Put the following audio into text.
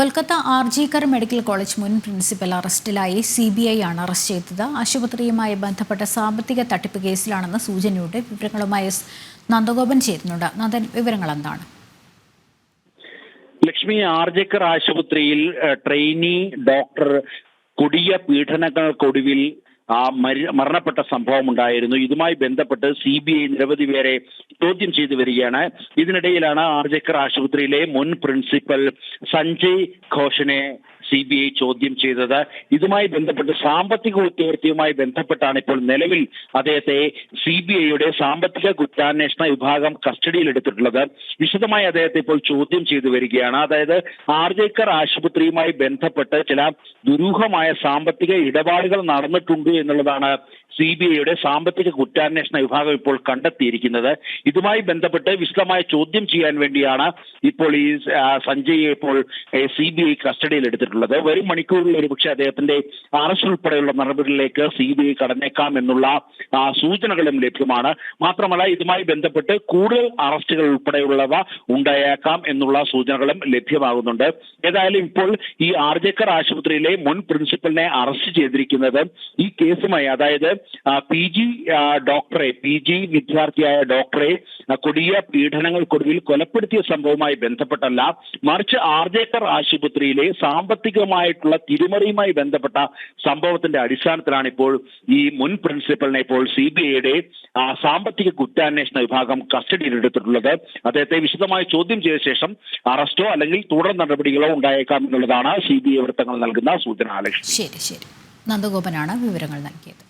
Kolkata RG Kar medical college മുൻ principal അറസ്റ്റിലായി C B I ആണ് അറസ്റ്റ് ചെയ്തത്. ആശുപത്രിയുമായി ബന്ധപ്പെട്ട സാമ്പത്തിക തട്ടിപ്പ് കേസിലാണെന്ന് സൂചനയുടെ വിവരങ്ങളുമായി നന്ദഗോപൻ ചേരുന്നുണ്ട്. നന്ദൻ വിവരങ്ങൾ എന്താണ്? ലക്ഷ്മി ആർജിക്കർ ആശുപത്രിയിൽ ട്രെയിനി ഡോക്ടർ കൊടിയ പീഡനങ്ങൾക്കൊടുവിൽ ആ മരി- മരണപ്പെട്ട സംഭവം ഉണ്ടായിരുന്നു ഇതുമായി ബന്ധപ്പെട്ട് സി ബി ഐ നിരവധി പേരെ ചോദ്യം ചെയ്തു വരികയാണ്. ഇതിനിടയിലാണ് ആർജക്കർ ആശുപത്രിയിലെ മുൻ പ്രിൻസിപ്പൽ സഞ്ജയ് ഘോഷിനെ സി ബി ഐ ചോദ്യം ചെയ്തത്. ഇതുമായി ബന്ധപ്പെട്ട് സാമ്പത്തിക കുറ്റകൃത്യവുമായി ബന്ധപ്പെട്ടാണ് ഇപ്പോൾ നിലവിൽ അദ്ദേഹത്തെ സി ബി ഐയുടെ സാമ്പത്തിക കുറ്റാന്വേഷണ വിഭാഗം കസ്റ്റഡിയിൽ എടുത്തിട്ടുള്ളത്. വിശദമായി അദ്ദേഹത്തെ ഇപ്പോൾ ചോദ്യം ചെയ്തു വരികയാണ്. അതായത് ആർജേക്കർ ആശുപത്രിയുമായി ബന്ധപ്പെട്ട് ചില ദുരൂഹമായ സാമ്പത്തിക ഇടപാടുകൾ നടന്നിട്ടുണ്ട് എന്നുള്ളതാണ് സി ബി ഐയുടെ സാമ്പത്തിക കുറ്റാന്വേഷണ വിഭാഗം ഇപ്പോൾ കണ്ടെത്തിയിരിക്കുന്നത്. ഇതുമായി ബന്ധപ്പെട്ട് വിശദമായ ചോദ്യം ചെയ്യാൻ വേണ്ടിയാണ് ഇപ്പോൾ ഈ സഞ്ജയ് ഇപ്പോൾ സി ബി ഐ കസ്റ്റഡിയിൽ എടുത്തിട്ടുള്ളത്. വരും മണിക്കൂറിൽ ഒരുപക്ഷെ അദ്ദേഹത്തിന്റെ അറസ്റ്റ് ഉൾപ്പെടെയുള്ള നടപടികളിലേക്ക് സി ബി ഐ കടന്നേക്കാം എന്നുള്ള സൂചനകളും ലഭ്യമാണ്. മാത്രമല്ല ഇതുമായി ബന്ധപ്പെട്ട് കൂടുതൽ അറസ്റ്റുകൾ ഉൾപ്പെടെയുള്ളവ ഉണ്ടായേക്കാം എന്നുള്ള സൂചനകളും ലഭ്യമാകുന്നുണ്ട്. ഏതായാലും ഇപ്പോൾ ഈ ആർജക്കർ ആശുപത്രിയിലെ മുൻ പ്രിൻസിപ്പലിനെ അറസ്റ്റ് ചെയ്തിരിക്കുന്നത് ഈ കേസുമായി അതായത് പി ജി ഡോക്ടറെ പി ജി വിദ്യാർത്ഥിയായ ഡോക്ടറെ കൊടിയ പീഡനങ്ങൾക്കൊടുവിൽ കൊലപ്പെടുത്തിയ സംഭവവുമായി ബന്ധപ്പെട്ടല്ല. മറിച്ച് ആർജേക്കർ ആശുപത്രിയിലെ സാമ്പത്തികമായിട്ടുള്ള തിരിമറിയുമായി ബന്ധപ്പെട്ട സംഭവത്തിന്റെ അടിസ്ഥാനത്തിലാണ് ഇപ്പോൾ ഈ മുൻ പ്രിൻസിപ്പലിനെ ഇപ്പോൾ സി ബി ഐയുടെ സാമ്പത്തിക കുറ്റാന്വേഷണ വിഭാഗം കസ്റ്റഡിയിലെടുത്തിട്ടുള്ളത്. അദ്ദേഹത്തെ വിശദമായി ചോദ്യം ചെയ്ത ശേഷം അറസ്റ്റോ അല്ലെങ്കിൽ തുടർ നടപടികളോ ഉണ്ടായേക്കാം എന്നുള്ളതാണ് സി ബി ഐ വൃത്തങ്ങൾ നൽകുന്ന സൂചന ലക്ഷ്മി ശരി ശരി. നന്ദഗോപനാണ് വിവരങ്ങൾ നൽകിയത്.